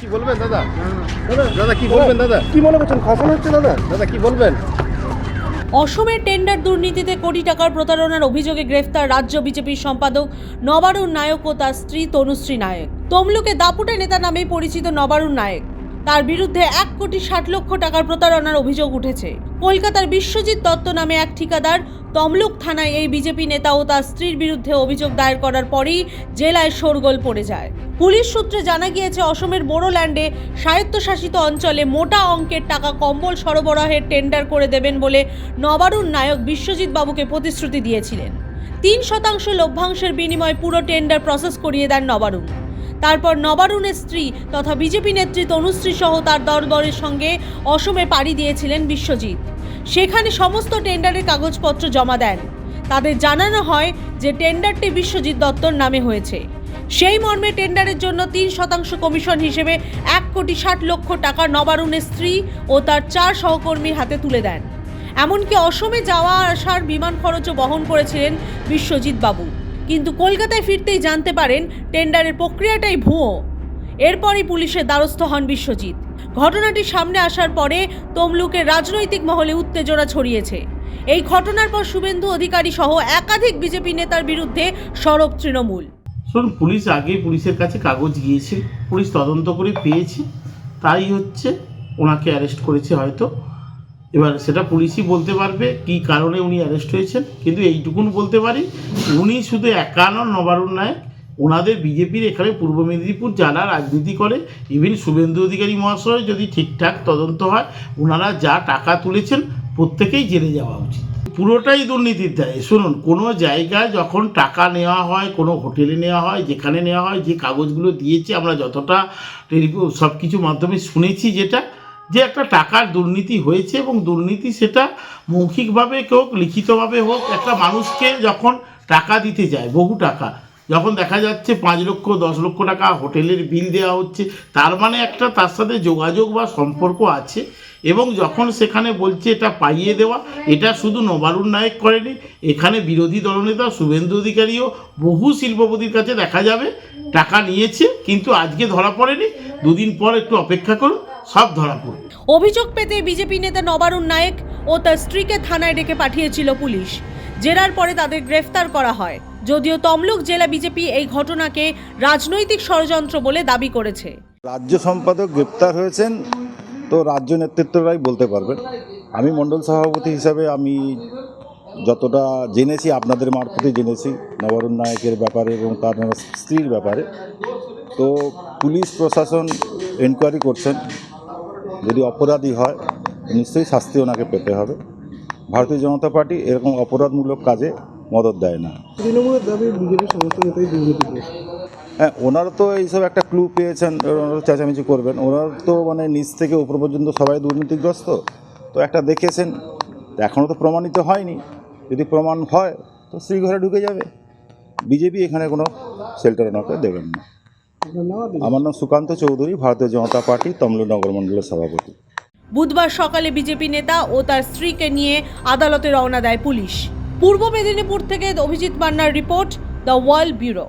কি বলবেন দাদা? দাদা কি বলবেন দাদা? কি মনে করছেন খসানো হচ্ছে দাদা? দাদা কি বলবেন? অসমের টেন্ডার দুর্নীতিতে কোটি টাকার প্রতারণার অভিযোগে গ্রেফতার রাজ্য বিজেপির সম্পাদক নবারুণ নায়ক ও তার স্ত্রী তনুশ্রী নায়ক। তমলুকে দাপুটে নেতা নামেই পরিচিত নবারুণ নায়ক। তার বিরুদ্ধে এক কোটি ষাট লক্ষ টাকার প্রতারণার অভিযোগ উঠেছে। কলকাতার বিশ্বজিৎ দত্ত নামে এক ঠিকাদার তমলুক থানায় এই বিজেপি নেতা ও তার স্ত্রীর বিরুদ্ধে অভিযোগ দায়ের করার পরেই জেলায় শোরগোল পড়ে যায়। পুলিশ সূত্রে জানা গিয়েছে, অসমের বোরোল্যান্ডে স্বায়ত্তশাসিত অঞ্চলে মোটা অঙ্কের টাকা কম্বল সরবরাহের টেন্ডার করে দেবেন বলে নবারুণ নায়ক বিশ্বজিৎ বাবুকে প্রতিশ্রুতি দিয়েছিলেন। তিন শতাংশ লভ্যাংশের বিনিময়ে পুরো টেন্ডার প্রসেস করিয়ে দেন নবারুণ। তারপর নবারুণের স্ত্রী তথা বিজেপি নেত্রী তনুশ্রী সহ তার দরবারের সঙ্গে অসমে পাড়ি দিয়েছিলেন বিশ্বজিৎ। সেখানে সমস্ত টেন্ডারের কাগজপত্র জমা দেন। তাদের জানানো হয় যে টেন্ডারটি বিশ্বজিৎ দত্তর নামে হয়েছে। সেই মর্মে টেন্ডারের জন্য তিন শতাংশ কমিশন হিসেবে এক কোটি ষাট লক্ষ টাকা নবারুণের স্ত্রী ও তার চার সহকর্মীর হাতে তুলে দেন। এমনকি অসমে যাওয়া আসার বিমান খরচও বহন করেছিলেন বিশ্বজিৎ বাবু। কিন্তু কলকাতায় ফিরতেই জানতে পারেন টেন্ডারের প্রক্রিয়াটাই ভুয়ো। এরপরই পুলিশের দ্বারস্থ হন বিশ্বজিৎ। ঘটনাটি সামনে আসার পরে তমলুকের রাজনৈতিক মহলে উত্তেজনা ছড়িয়েছে। এই ঘটনার পর শুভেন্দু অধিকারী সহ একাধিক বিজেপি নেতার বিরুদ্ধে সরব তৃণমূল। শুনুন, পুলিশ আগে পুলিশের কাছে কাগজ গিয়েছে পুলিশ তদন্ত করে পেয়েছে। তাই হচ্ছে ওনাকে অ্যারেস্ট করেছে হয়তো। এবার সেটা পুলিশই বলতে পারবে কি কারণে উনি অ্যারেস্ট হয়েছেন, কিন্তু এইটুকুন বলতে পারি, উনি শুধু একা নন নবারুণ নায়ক, ওনাদের বিজেপির এখানে পূর্ব মেদিনীপুর যারা রাজনীতি করে ইভেন শুভেন্দু অধিকারী মহাশয় যদি ঠিকঠাক তদন্ত হয়, ওনারা যা টাকা তুলেছেন প্রত্যেকেই জেনে যাওয়া উচিত। পুরোটাই দুর্নীতির দায়ে। শুনুন, কোনো জায়গায় যখন টাকা নেওয়া হয়, কোনো হোটেলে নেওয়া হয়, যেখানে নেওয়া হয়, যে কাগজগুলো দিয়েছে, আমরা যতটা সব কিছু মাধ্যমে শুনেছি যেটা যে একটা টাকার দুর্নীতি হয়েছে এবং দুর্নীতি সেটা মৌখিকভাবে হোক, লিখিতভাবে হোক, একটা মানুষকে যখন টাকা দিতে যায়, বহু টাকা, যখন দেখা যাচ্ছে পাঁচ লক্ষ, দশ লক্ষ টাকা হোটেলের বিল দেওয়া হচ্ছে, তার মানে একটা তার সাথে যোগাযোগ বা সম্পর্ক আছে এবং যখন সেখানে বলছে এটা পাইয়ে দেওয়া, এটা শুধু নবারুণ নায়ক করেনি, এখানে বিরোধী দলনেতা শুভেন্দু অধিকারীও বহু শিল্পপতির কাছে দেখা যাবে, টাকা নিয়েছে, কিন্তু আজকে ধরা পড়েনি। দুদিন পর একটু অপেক্ষা করুন। সব ধরা পড়বে অভিযোগ পেতে বিজেপি নেতা নবারুণ নায়েক ও তার স্ত্রীকে থানায় ডেকে পাঠিয়েছিল পুলিশ। জেরার পরে তাদের গ্রেফতার করা হয়। যদিও তমলুক জেলা বিজেপি এই ঘটনাকে রাজনৈতিক ষড়যন্ত্র বলে দাবি করেছে। রাজ্য সম্পাদক গ্রেপ্তার হয়েছেন তো রাজ্য নেতৃত্বরাই বলতে পারবেন। আমি মণ্ডল সভাপতি হিসাবে আমি যতটা জেনেছি আপনাদের মারফতে জেনেছি নবরুণ নায়কের ব্যাপারে এবং তার স্ত্রীর ব্যাপারে। তো পুলিশ প্রশাসন এনকোয়ারি করছেন যদি অপরাধী হয় নিশ্চয়ই শাস্তি ওনাকে পেতে হবে। ভারতীয় জনতা পার্টি এরকম অপরাধমূলক কাজে মদত দেয় না। তৃণমূলের দাবি বিজেপির সমস্ত নেতাই দুর্নীতিগ্রস্ত হ্যাঁ ওনারা তো এইসব একটা ক্লু পেয়েছেন ওনারা চেঁচামেচি করবেন। ওনারা তো মানে নিচ থেকে উপর পর্যন্ত সবাই দুর্নীতিগ্রস্ত। তো একটা দেখেছেন এখনও তো প্রমাণিত হয়নি। যদি প্রমাণ হয় তো শ্রীঘরে ঢুকে যাবে। বিজেপি এখানে কোনো শেল্টার ওনাকে দেবেন না। আমার নাম সুকান্ত চৌধুরী ভারতীয় জনতা পার্টি তমলু নগর মণ্ডলের সভাপতি। বুধবার সকালে বিজেপি নেতা ও তার স্ত্রীকে নিয়ে আদালতে রওনা দেয় পুলিশ। পূর্ব মেদিনীপুর থেকে অভিজিৎ মান্নার রিপোর্ট দ্য ওয়ার্ল্ড ব্যুরো।